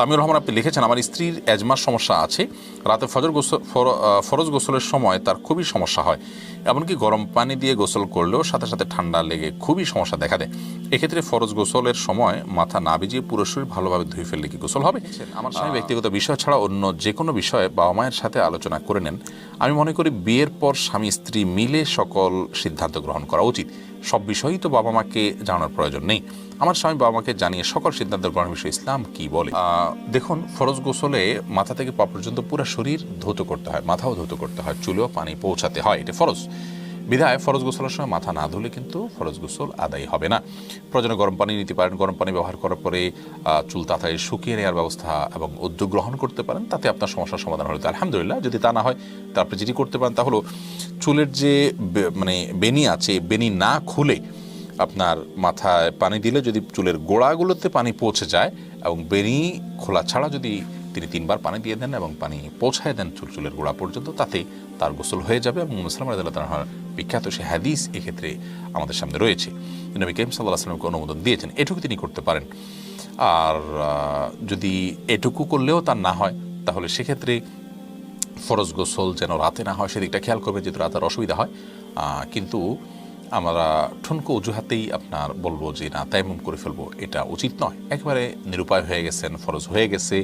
সামিউর রহমান আপনি লিখেছেন, আমার স্ত্রীর এজমার সমস্যা আছে। রাতে ফজর গোসল, ফর- ফরজ গোসলের সময় তার খুবই সমস্যা হয়। এমনকি গরম পানি দিয়ে গোসল করলেও সাথে সাথে ঠান্ডা লেগে খুবই সমস্যা দেখা দেয়। এক্ষেত্রে ফরজ গোসলের সময় মাথা না ভিজিয়ে পুরো শরীর ভালোভাবে ধুয়ে ফেললে কি গোসল হবে? আমার স্বামী ব্যক্তিগত বিষয় ছাড়া অন্য যে কোনো বিষয়ে বাবা মায়ের সাথে আলোচনা করে নেন। আমি মনে করি বিয়ের পর স্বামী স্ত্রী মিলে সকল সিদ্ধান্ত গ্রহণ করা উচিত। সব বিষয়ই তো বাবা মাকে জানার প্রয়োজন নেই। আমার স্বামী বাবা মাকে জানিয়ে সকল সিদ্ধান্ত গ্রহণের বিষয়ে ইসলাম কি বলে? দেখুন, ফরজ গোসলে মাথা থেকে পা পর্যন্ত পুরো শরীর ধৌত করতে হয়, মাথাও ধৌত করতে হয়, চুলেও পানি পৌঁছাতে হয়, এটা ফরজ। বিধায় ফরজ গোসলের সময় মাথা না ধুলে কিন্তু ফরজ গোসল আদায় হবে না। প্রয়োজনে গরম পানি নিতে পারেন, গরম পানি ব্যবহার করার পরে চুল তাড়াতাড়ি শুকিয়ে নেওয়ার ব্যবস্থা এবং উদ্যোগ গ্রহণ করতে পারেন, তাতে আপনার সমস্যার সমাধান হলে আলহামদুলিল্লাহ, যদি তা না হয়, তারপরে যেটি করতে পারেন তা হলো চুলের যে মানে বেনি আছে বেনি না খুলে আপনার মাথায় পানি দিলে যদি চুলের গোড়াগুলোতে পানি পৌঁছে যায় এবং বেনি খোলা ছাড়া যদি তিনি তিনবার পানি দিয়ে দেন এবং পানি পৌঁছায় দেন চুল চুলের গোড়া পর্যন্ত, তাতে তার গোসল হয়ে যাবে এবং মুসলাম রাজাল্লাহ তালাহার বিখ্যাত সে হাদিস এক্ষেত্রে আমাদের সামনে রয়েছে। নবী করিম সাল্লাহ আসলামকে অনুমোদন দিয়েছেন, এটুকু তিনি করতে পারেন। আর যদি এটুকু করলেও তার না হয়, তাহলে সেক্ষেত্রে ফরজ গোসল যেন রাতে না হয়, সেদিকটা খেয়াল করবে যেহেতু রাতের অসুবিধা হয়। কিন্তু আমরা ঠুনকো অজুহাতেই আপনার বলব যে না, তাইমুম করে ফেলব, এটা উচিত নয়। একেবারে নিরুপায় হয়ে গেছেন, ফরজ হয়ে গেছে,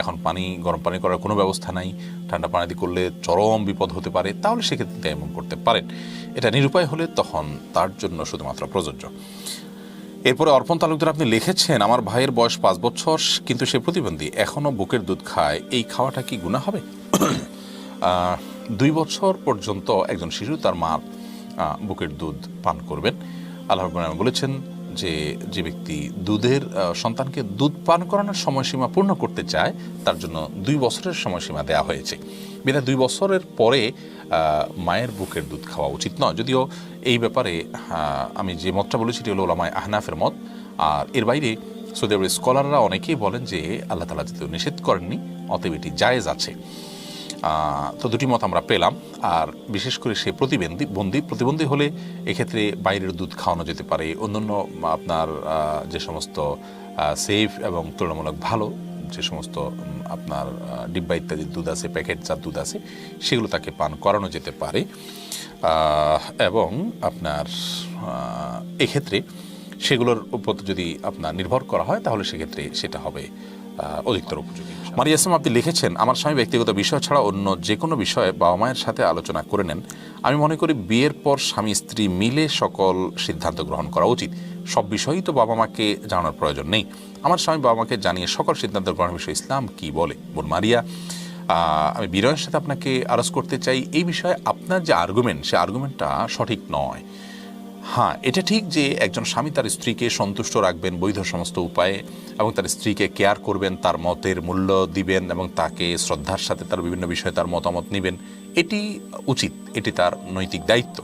এখন পানি, গরম পানি করার কোনো ব্যবস্থা নাই, ঠান্ডা পানি করলে চরম বিপদ হতে পারে, তাহলে সেক্ষেত্রে তাইমুম করতে পারেন। এটা নিরুপায় হলে তখন তার জন্য শুধুমাত্র প্রযোজ্য। এরপরে অর্পণ তালুকদার আপনি লিখেছেন, আমার ভাইয়ের বয়স পাঁচ বছর, কিন্তু সে প্রতিবন্ধী এখনও বুকের দুধ খায়, এই খাওয়াটা কি গুণা হবে? দুই বছর পর্যন্ত একজন শিশু, তার মার বুকের দুধ পান করবেন। আল্লাহ বলেছেন যে যে ব্যক্তি দুধের সন্তানকে দুধ পান করানোর সময়সীমা পূর্ণ করতে চায়, তার জন্য দুই বছরের সময়সীমা দেওয়া হয়েছে। বিনা দুই বছরের পরে মায়ের বুকের দুধ খাওয়া উচিত নয়। যদিও এই ব্যাপারে আমি যে মতটা বলেছি এটি হলো ওলামায় আহনাফের মত। আর এর বাইরে সৌদি আরবের স্কলাররা অনেকেই বলেন যে, আল্লাহ তালা যেহেতু নিষেধ করেননি, অতএব এটি জায়েজ আছে। তো দুটি মত আমরা পেলাম। আর বিশেষ করে সে প্রতিবন্ধী, বন্দি, প্রতিবন্ধী হলে এক্ষেত্রে বাইরের দুধ খাওয়ানো যেতে পারে। অন্যান্য আপনার যে সমস্ত সেফ এবং তুলনামূলক ভালো যে সমস্ত আপনার ডিব্বা ইত্যাদি দুধ আছে প্যাকেট প্যাকেটজাত দুধ আছে, সেগুলো তাকে পান করানো যেতে পারে। এবং আপনার এক্ষেত্রে সেগুলোর উপর যদি আপনার নির্ভর করা হয়, তাহলে সেক্ষেত্রে সেটা হবে অধিকতর উপযোগী। মারিয়া আপনি লিখেছেন, আমার স্বামী ব্যক্তিগত বিষয় ছাড়া অন্য যে কোনো বিষয়ে বাবা মায়ের সাথে আলোচনা করে নেন। আমি মনে করি বিয়ের পর স্বামী স্ত্রী মিলে সকল সিদ্ধান্ত গ্রহণ করা উচিত। সব বিষয়ই তো বাবা মাকে জানানোর প্রয়োজন নেই। আমার স্বামী বাবা মাকে জানিয়ে সকল সিদ্ধান্ত গ্রহণের বিষয়ে ইসলাম কি বলে? বোন মারিয়া আমি বিনয়ের সাথে আপনাকে আরজ করতে চাই। এই বিষয়ে আপনার যে আর্গুমেন্ট সে আর্গুমেন্টটা সঠিক নয়। হ্যাঁ এটা ঠিক যে একজন স্বামী তার স্ত্রীকে সন্তুষ্ট রাখবেন বৈধ সমস্ত উপায়ে এবং তার স্ত্রীকে কেয়ার করবেন, তার মতের মূল্য দিবেন এবং তাকে শ্রদ্ধার সাথে তার বিভিন্ন বিষয়ে তার মতামত নেবেন। এটি উচিত, এটি তার নৈতিক দায়িত্ব।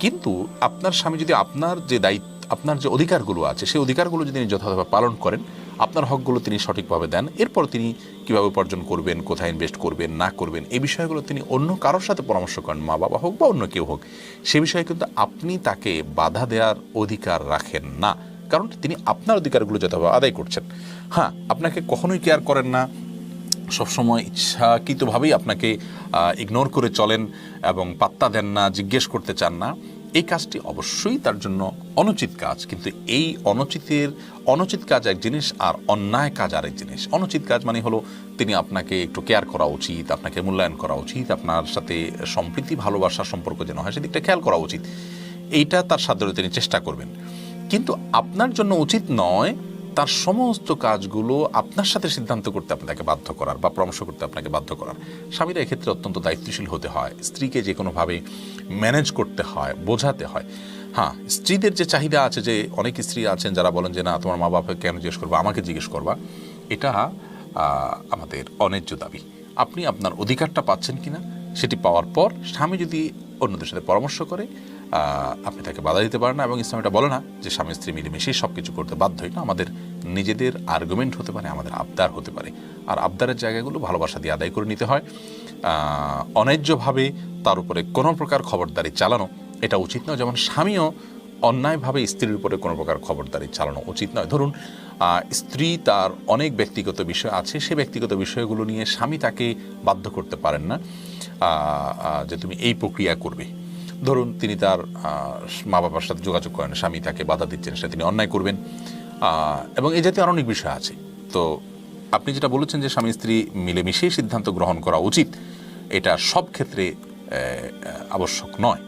কিন্তু আপনার স্বামী যদি আপনার যে দায়িত্ব, আপনার যে অধিকারগুলো আছে, সেই অধিকারগুলো যদি যথাযথভাবে পালন করেন আপনার হকগুলো তিনি সঠিকভাবে দেন। এরপর তিনি কীভাবে উপার্জন করবেন, কোথায় ইনভেস্ট করবেন, না করবেন, এই বিষয়গুলো তিনি অন্য কারোর সাথে পরামর্শ করেন, মা বাবা হোক বা অন্য কেউ হোক, সে বিষয়ে কিন্তু আপনি তাকে বাধা দেওয়ার অধিকার রাখেন না। কারণ তিনি আপনার অধিকারগুলো যথাযথভাবে আদায় করছেন। হ্যাঁ আপনাকে কখনোই কেয়ার করেন না। সবসময় ইচ্ছাকৃতভাবেই আপনাকে ইগনোর করে চলেন এবং পাত্তা দেন না, জিজ্ঞেস করতে চান না। এই কাজটি অবশ্যই তার জন্য অনুচিত কাজ, কিন্তু এই অনুচিতের, অনুচিত কাজ এক জিনিস আর অন্যায় কাজ আরেক জিনিস। অনুচিত কাজ মানে হলো তিনি আপনাকে একটু কেয়ার করা উচিত, আপনাকে মূল্যায়ন করা উচিত, আপনার সাথে সম্প্রীতি, ভালোবাসার সম্পর্ক যেন হয় সেদিকটা খেয়াল করা উচিত। এইটা তার সাধ্য তিনি চেষ্টা করবেন। কিন্তু আপনার জন্য উচিত নয় তার সমস্ত কাজগুলো আপনার সাথে সিদ্ধান্ত করতে আপনাকে বাধ্য করার বা পরামর্শ করতে আপনাকে বাধ্য করার। স্বামীরা এক্ষেত্রে অত্যন্ত দায়িত্বশীল হতে হয়। স্ত্রীকে যে কোনোভাবে ম্যানেজ করতে হয়, বোঝাতে হয়। হ্যাঁ স্ত্রীদের যে চাহিদা আছে যে অনেক স্ত্রী আছেন যারা বলেন যে, না, তোমার মা বাবাকে কেন জিজ্ঞেস করবা? আমাকে জিজ্ঞেস করবা। এটা আমাদের অন্যায্য দাবি। আপনি আপনার অধিকারটা পাচ্ছেন কিনা, সেটি পাওয়ার পর স্বামী যদি অন্যদের সাথে পরামর্শ করে আপনি তাকে বাধা দিতে পারেন না এবং ইসলাম এটা বলে না যে স্বামী, স্ত্রী মিলেমিশেই সব কিছু করতে বাধ্যই না। আমাদের নিজেদের আর্গুমেন্ট হতে পারে, আমাদের আবদার হতে পারে। আর আবদারের জায়গাগুলো ভালোবাসা দিয়ে আদায় করে নিতে হয়। অন্যায্যভাবে তার উপরে কোনো প্রকার খবরদারি চালানো এটা উচিত নয়। যেমন স্বামীও অন্যায়ভাবে স্ত্রীর উপরে কোনো প্রকার খবরদারি চালানো উচিত নয়। ধরুন স্ত্রী তার অনেক ব্যক্তিগত বিষয় আছে, সে ব্যক্তিগত বিষয়গুলো নিয়ে স্বামী তাকে বাধ্য করতে পারেন না যে তুমি এই প্রক্রিয়া করবে। ধরুন তিনি তার মা বাবার সাথে যোগাযোগ করেন, স্বামী তাকে বাধা দিচ্ছেন, সেটা তিনি অন্যায় করবেন। এবং এই জাতীয় অনেক বিষয় আছে। তো আপনি যেটা বলেছেন যে স্বামী স্ত্রী মিলেমিশেই সিদ্ধান্ত গ্রহণ করা উচিত, এটা সব ক্ষেত্রে আবশ্যক নয়।